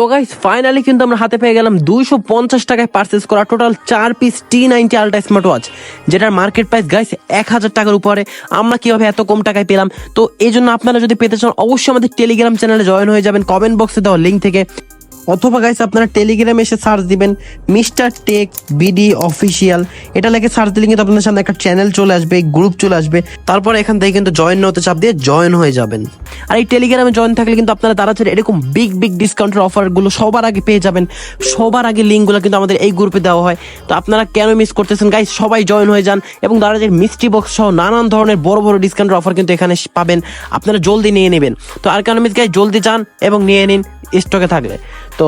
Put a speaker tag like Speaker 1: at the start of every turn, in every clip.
Speaker 1: তো guys finally কিন্তু আমরা হাতে পেয়ে গেলাম দুইশো পঞ্চাশ টাকায় পারচেস করা টোটাল চার piece T ninety ultra smart watch যেটার মার্কেট প্রাইস গাইস এক হাজার টাকার উপরে। আমরা কীভাবে এত কম টাকায় পেলাম? তো এই জন্য আপনারা যদি পেতে চান, অবশ্যই আমাদের টেলিগ্রাম চ্যানেলে জয়েন হয়ে যাবেন কমেন্ট বক্সে দেওয়া লিঙ্ক থেকে। অথবা গাইস আপনারা টেলিগ্রামে এসে সার্চ দিবেন মিস্টার টেক বিডি অফিসিয়াল এটা লেগে সার্চ দিলে কিন্তু আপনাদের সামনে একটা চ্যানেল চলে আসবে গ্রুপ চলে আসবে। তারপরে এখান থেকে কিন্তু জয়েন হতে চাপ দিয়ে জয়েন হয়ে যাবেন। আর এই টেলিগ্রামে জয়েন থাকলে কিন্তু আপনারা তাড়াতাড়ি এরকম বিগ বিগ ডিসকাউন্টের অফারগুলো সবার আগে পেয়ে যাবেন। সবার আগে লিঙ্কগুলো কিন্তু আমাদের এই গ্রুপে দেওয়া হয়। তো আপনারা কেন মিস করতেছেন? গাইস সবাই জয়েন হয়ে যান এবং তাড়াতাড়ি মিষ্টি বক্স সহ নানান ধরনের বড় বড় ডিসকাউন্টের অফার কিন্তু এখানে পাবেন। আপনারা জলদি নিয়ে নেবেন। তো আর কেন মিস গাই জলদি যান এবং নিয়ে নিন স্টকে থাকলে। তো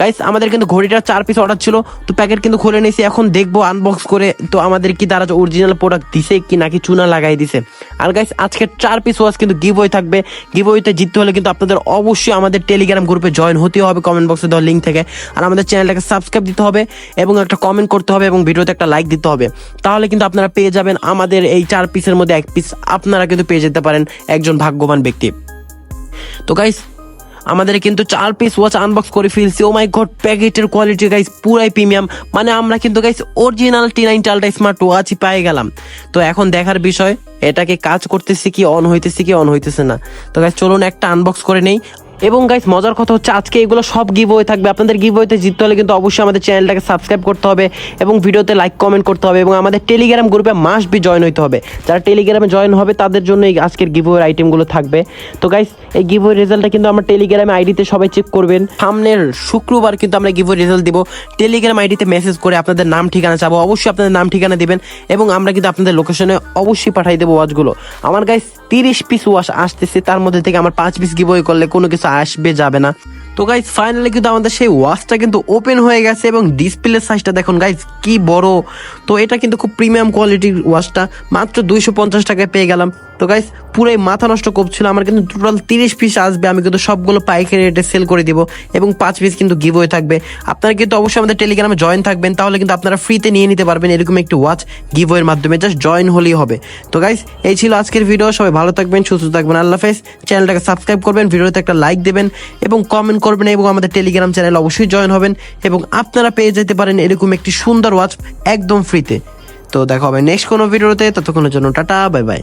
Speaker 1: গাইস আমাদের কিন্তু ঘড়িটা চার পিস অর্ডার ছিল, তো প্যাকেট কিন্তু খুলে নিয়েছি, এখন দেখব আনবক্স করে, তো আমাদের কি তারা অরিজিনাল প্রোডাক্ট দিছে কি নাকি চুনা লাগাই দিছে। আর গাইস আজকে চার পিস ওয়াচ কিন্তু গিভ থাকবে। গিভ জিততে হলে কিন্তু আপনাদের অবশ্যই আমাদের টেলিগ্রাম গ্রুপে জয়েন হতে হবে কমেন্ট বক্সে দেওয়া লিঙ্ক থেকে। আর আমাদের চ্যানেলটাকে সাবস্ক্রাইব দিতে হবে এবং একটা কমেন্ট করতে হবে এবং ভিডিওতে একটা লাইক দিতে হবে। তাহলে কিন্তু আপনারা পেয়ে যাবেন আমাদের এই চার পিসের মধ্যে এক পিস আপনারা কিন্তু পেয়ে যেতে পারেন একজন ভাগ্যবান ব্যক্তি। তো গাইস আমাদের কিন্তু চার পিস ওয়াচ আনবক্স করে ফেলছি। ও মাই গড প্যাকেটের কোয়ালিটি গাইস পুরাই প্রিমিয়াম মানে আমরা কিন্তু গাইস অরিজিনাল টি নাইন টালটা স্মার্ট ওয়াচই পেয়ে গেলাম। তো এখন দেখার বিষয়, এটাকে কাজ করতেছি কি অন হইতেছে কি অন হইতেছে না। তো গাইস চলুন একটা আনবক্স করে নেই। এবং গাইস মজার কথা হচ্ছে আজকে এগুলো সব গিভ হয়ে থাকবে। আপনাদের গিভ হইতে জিততে হলে কিন্তু অবশ্যই আমাদের চ্যানেলটাকে সাবস্ক্রাইব করতে হবে এবং ভিডিওতে লাইক কমেন্ট করতে হবে এবং আমাদের টেলিগ্রাম গ্রুপে মাস বি জয়েন হইতে হবে। যারা টেলিগ্রামে জয়েন হবে, তাদের জন্য এই আজকের গিভ ওয়ের আইটেমগুলো থাকবে। তো গাইস এই গিভ ওয়ের রেজাল্টটা কিন্তু আমার টেলিগ্রামে আইডিতে সবাই চেক করবেন। সামনের শুক্রবার কিন্তু আমরা গিভ রেজাল্ট দিব। টেলিগ্রাম আইডিতে মেসেজ করে আপনাদের নাম, ঠিকানা চাবো। অবশ্যই আপনাদের নাম, ঠিকানা দিবেন এবং আমরা কিন্তু আপনাদের লোকেশনে অবশ্যই পাঠাই দেবো ওয়াচগুলো আমার গাইস তিরিশ পিস ওয়াশ আসতেছে, তার মধ্যে থেকে আমার পাঁচ পিস গিভ করলে কোনো কিছু আসবে, যাবে না। তো গাইজ ফাইনালি কিন্তু আমাদের সেই ওয়াচটা কিন্তু ওপেন হয়ে গেছে এবং ডিসপ্লে সাইজটা দেখুন গাইজ কি বড়। তো এটা কিন্তু খুব প্রিমিয়াম কোয়ালিটির ওয়াচটা মাত্র দুইশো পঞ্চাশ টাকায় পেয়ে গেলাম। তো গাইস পুরাই মাথা নষ্ট করছিল আমার কিন্তু টোটাল তিরিশ পিস আসবে, আমি কিন্তু সবগুলো পাইকারি রেটে সেল করে দিব এবং পাঁচ পিস কিন্তু গিভ হয়ে থাকবে। আপনারা কিন্তু অবশ্যই আমাদের টেলিগ্রামে জয়েন থাকবেন, তাহলে কিন্তু আপনারা ফ্রিতে নিয়ে নিতে পারবেন এরকম একটি ওয়াচ গিভ এর মাধ্যমে জাস্ট জয়েন হলেই হবে। তো গাইস এই ছিল আজকের ভিডিও সবাই ভালো থাকবেন, সুস্থ থাকবেন, আল্লাহ হাফেজ। চ্যানেলটাকে সাবস্ক্রাইব করবেন ভিডিওতে একটা লাইক দেবেন এবং কমেন্ট করবেন এবং আমাদের টেলিগ্রাম চ্যানেল অবশ্যই জয়েন হবেন এবং আপনারা পেয়ে যেতে পারেন এরকম একটি সুন্দর ওয়াচ একদম ফ্রিতে তো দেখা হবে নেক্সট কোনো ভিডিওতে ততক্ষণের জন্য টাটা বাই বাই